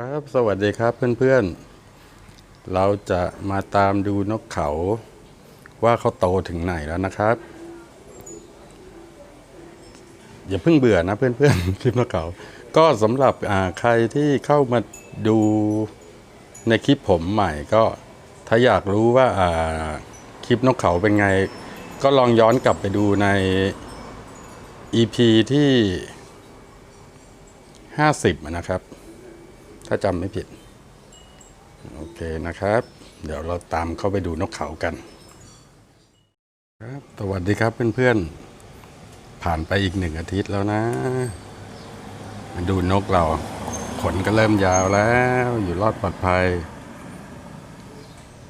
ครับสวัสดีครับเพื่อนๆ เราจะมาตามดูนกเขาว่าเขาโตถึงไหนแล้วนะครับ อย่าเพิ่งเบื่อนะเพื่อนๆคลิปนกเขา ก็สำหรับใครที่เข้ามาดูในคลิปผมใหม่ก็ถ้าอยากรู้ว่าคลิปนกเขาเป็นไง ก็ลองย้อนกลับไปดูใน EP ที่ 50 นะครับ ถ้าจำไม่ผิด โอเคนะครับ เดี๋ยวเราตามเข้าไปดูนกเขากันครับสวัสดีครับเพื่อนๆ ผ่านไปอีกหนึ่งอาทิตย์แล้วนะ มาดูนกเรา ขนก็เริ่มยาวแล้ว อยู่รอดปลอดภัย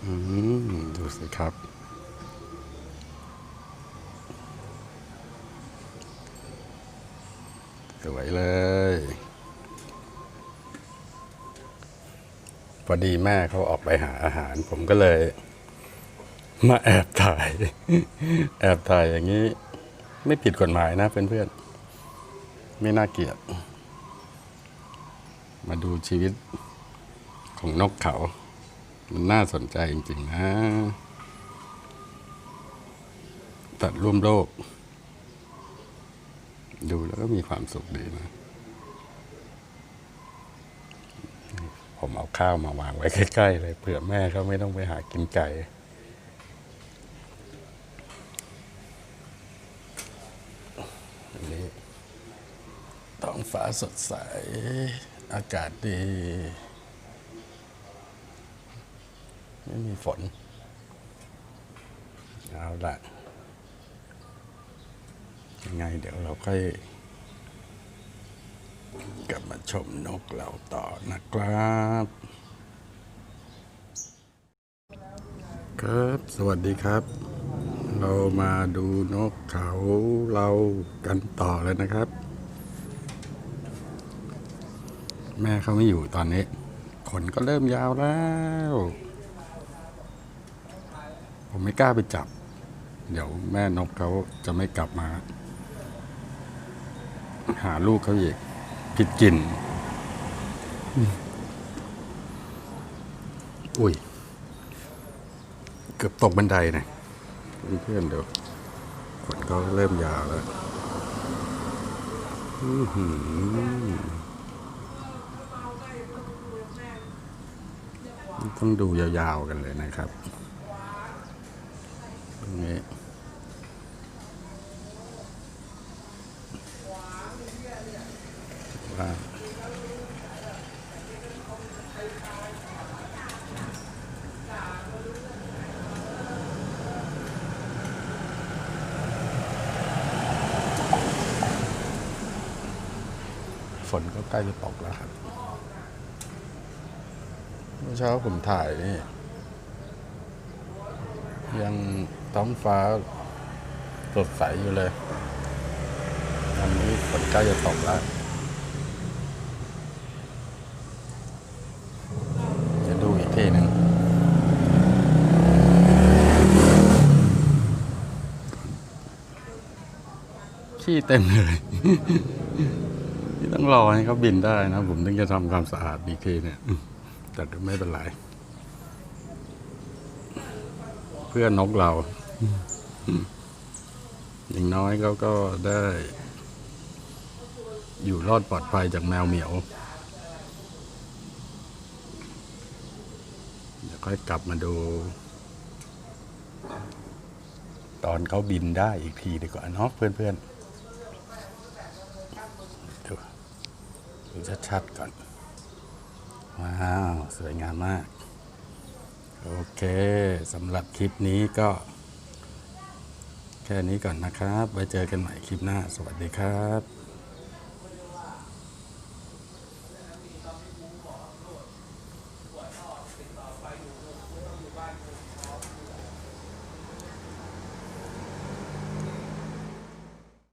อืมดูสิครับ สวยเลย พอดีแม่เขาออกไปหาอาหาร ผมก็เลย มาแอบถ่าย แอบถ่ายอย่างนี้ ไม่ผิดกฎหมายนะเพื่อนๆไม่น่าเกลียด มาดูชีวิตของนกเขา มันน่าสนใจจริงๆนะ ตัดร่วมโลก ดูแล้วก็มีความสุขดีนะ ผมเอาข้าวมาวางไว้ใกล้ๆเลย เผื่อแม่เขาไม่ต้องไปหากินไก่อันนี้ท้องฟ้าสดใส อากาศดี ไม่มีฝน เอาละยังไงเดี๋ยวเราค่อย กลับมาชมนกเราต่อนะครับ ครับ สวัสดีครับ เรามาดูนกเขาเรากันต่อเลยนะครับ แม่เขาไม่อยู่ตอนนี้ ขนก็เริ่มยาวแล้ว ผมไม่กล้าไปจับ เดี๋ยวแม่นกเขาจะไม่กลับมา หาลูกเขาอีก ผิดกลิ่นอุ้ย เกือบตกบันไดนะเพื่อนเดี๋ยวขนก็เริ่มยาวแล้วต้องดูยาวๆกันเลยนะครับตรงนี้ ว่าฝนก็ใกล้จะตกแล้วครับ เมื่อเช้าผมถ่ายนี่ ยังท้องฟ้าสดใสอยู่เลยตอนนี้ฝนใกล้จะตกแล้ว จะดูอีกทีหนึ่ง ขี้เต็มเลยนี่ต้องรอให้เขาบินได้นะ ผมถึงจะทำความสะอาดอีกทีเนี่ย แต่ไม่เป็นไร เพื่อนนกเรา อย่างน้อยเขาก็ได้ อยู่รอดปลอดภัยจากแมวเหมียวเดี๋ยวค่อยกลับมาดู ตอนเขาบินได้อีกทีดีกว่าเนาะเพื่อนๆดูดู ชัดๆก่อน ว้าว สวยงามมาก โอเคสำหรับคลิปนี้ก็ แค่นี้ก่อนนะครับ ไว้เจอกันใหม่คลิปหน้า สวัสดีครับ